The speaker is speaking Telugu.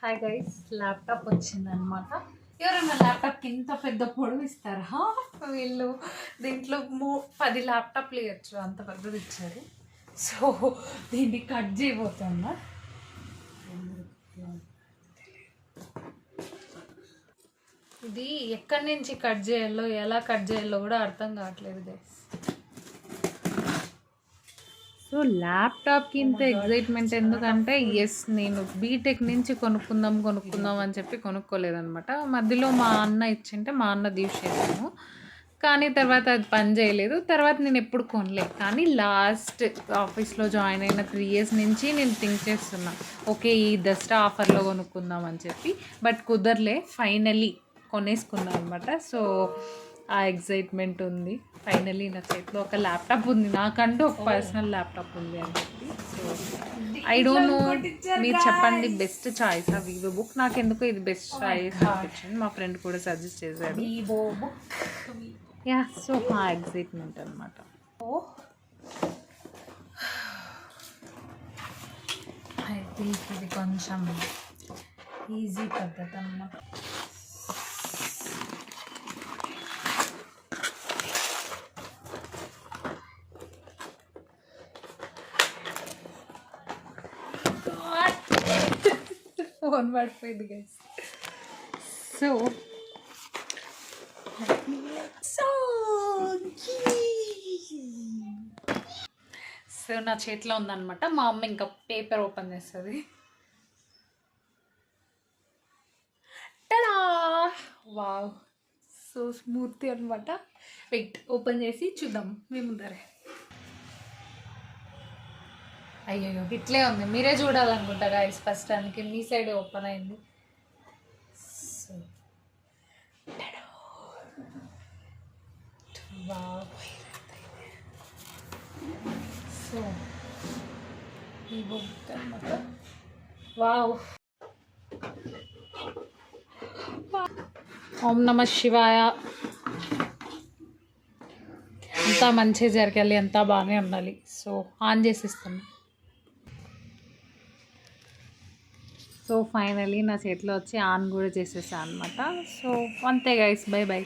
హాయ్ గైస్ ల్యాప్టాప్ వచ్చిందనమాట ఎవరైనా ల్యాప్టాప్కి ఇంత పెద్ద పొడవు ఇస్తారా? వీళ్ళు దీంట్లో మూ పది ల్యాప్టాప్లు ఇవ్వచ్చు అంత పెద్దది ఇచ్చారు. సో దీన్ని కట్ చేయబోతున్నా. ఇది ఎక్కడి నుంచి కట్ చేయాలో ఎలా కట్ చేయాలో కూడా అర్థం కావట్లేదు గైస్ సో ల్యాప్టాప్కి ఇంత ఎగ్జైట్మెంట్ ఎందుకంటే ఎస్ నేను బీటెక్ నుంచి కొనుక్కుందాం కొనుక్కుందాం అని చెప్పి కొనుక్కోలేదనమాట మధ్యలో మా అన్న ఇచ్చింటే మా అన్న తీసేసాను కానీ తర్వాత అది పని చేయలేదు. తర్వాత నేను ఎప్పుడు కొనలేదు కానీ లాస్ట్ ఆఫీస్లో జాయిన్ అయిన త్రీ ఇయర్స్ నుంచి నేను థింక్ చేస్తున్నా ఓకే ఈ దసరా ఆఫర్లో కొనుక్కుందాం అని చెప్పి. బట్ కుదరలే ఫైనలీ కొనేసుకున్నాను అనమాట సో ఆ ఎగ్జైట్మెంట్ ఉంది. ఫైనలీ నా చేతిలో ఒక ల్యాప్టాప్ ఉంది. నాకంటూ ఒక పర్సనల్ ల్యాప్టాప్ ఉంది అని చెప్పి. సో ఐ డోంట్ నో మీరు చెప్పండి బెస్ట్ చాయిస్ ఆ వివో బుక్ నాకు ఎందుకో ఇది బెస్ట్ చాయిస్ అనిపించింది. మా ఫ్రెండ్ కూడా సజెస్ట్ చేశాడు వివో బుక్ యా సో ఆ ఎగ్జైట్మెంట్ అనమాట ఐ థింక్ ఇది కొంచెం ఈజీ పద్ధతి అన్నమాట ఫోన్ పడిపోయింది గైస్ సో సో నా చేతిలో ఉందన్నమాట. మా అమ్మ ఇంకా పేపర్ ఓపెన్ చేస్తుంది. టడా వావ్ సో స్మూర్తి అనమాట వెయిట్ ఓపెన్ చేసి చూద్దాం. మేము ముందరే. అయ్యో ఇట్లే ఉంది. మీరే చూడాలనుకుంటా గాయస్ ఫస్ట్ అందుకే మీ సైడ్ ఓపెన్ అయింది. సో వావ్ సో ఈ బుక్ అనమాట వావ్ ఓం నమ శివాయ. అంతా మంచిగా జరగాలి అంతా బాగానే ఉండాలి. సో ఆన్ చేసిస్తాను. సో ఫైనలీ నా చేతిలో వచ్చి ఆన్ కూడా చేసేసాను అనమాట సో అంతే గైస్ బై బై